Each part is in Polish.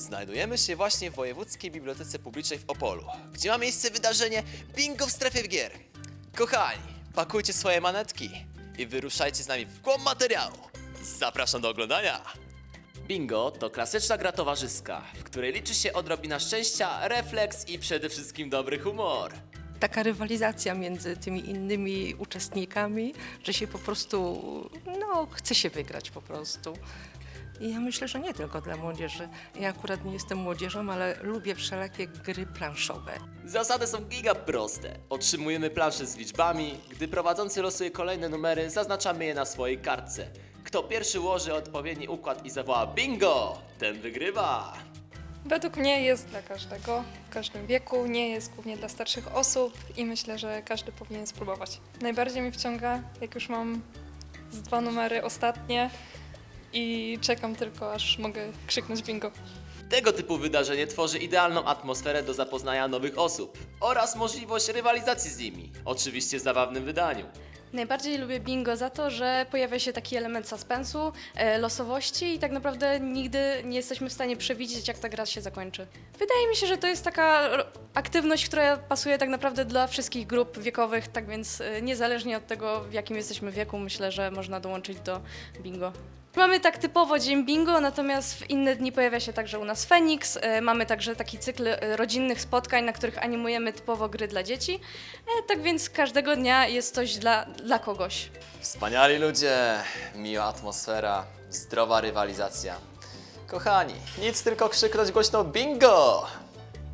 Znajdujemy się właśnie w Wojewódzkiej Bibliotece Publicznej w Opolu, gdzie ma miejsce wydarzenie Bingo w strefie gier. Kochani, pakujcie swoje manetki i wyruszajcie z nami w głąb materiału. Zapraszam do oglądania! Bingo to klasyczna gra towarzyska, w której liczy się odrobina szczęścia, refleks i przede wszystkim dobry humor. taka rywalizacja między tymi innymi uczestnikami, że się po prostu, no, chce się wygrać po prostu. I ja myślę, że nie tylko dla młodzieży. Ja akurat nie jestem młodzieżą, ale lubię wszelakie gry planszowe. Zasady są giga proste. Otrzymujemy planszę z liczbami. Gdy prowadzący losuje kolejne numery, zaznaczamy je na swojej kartce. Kto pierwszy ułoży odpowiedni układ i zawoła bingo, ten wygrywa. Według mnie jest dla każdego, w każdym wieku, nie jest głównie dla starszych osób i myślę, że każdy powinien spróbować. Najbardziej mi wciąga, jak już mam z dwa numery ostatnie i czekam tylko, aż mogę krzyknąć bingo. Tego typu wydarzenie tworzy idealną atmosferę do zapoznania nowych osób oraz możliwość rywalizacji z nimi. Oczywiście w zabawnym wydaniu. Najbardziej lubię bingo za to, że pojawia się taki element suspensu, e, losowości i tak naprawdę nigdy nie jesteśmy w stanie przewidzieć, jak ta gra się zakończy. Wydaje mi się, że to jest taka ro- aktywność, która pasuje tak naprawdę dla wszystkich grup wiekowych, tak więc e, niezależnie od tego, w jakim jesteśmy wieku, myślę, że można dołączyć do bingo. Mamy tak typowo dzień bingo, natomiast w inne dni pojawia się także u nas Feniks. E, Mamy także taki cykl e, rodzinnych spotkań, na których animujemy typowo gry dla dzieci. E, Tak więc każdego dnia jest coś dla, dla kogoś. Wspaniali ludzie, miła atmosfera, zdrowa rywalizacja. Kochani, nic tylko krzyknąć głośno bingo!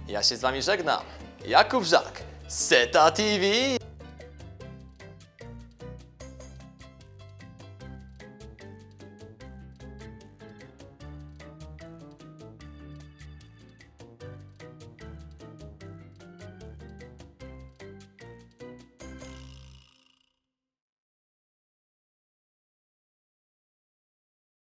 Ja się z wami żegnam. Jakub Żak, Seta TV.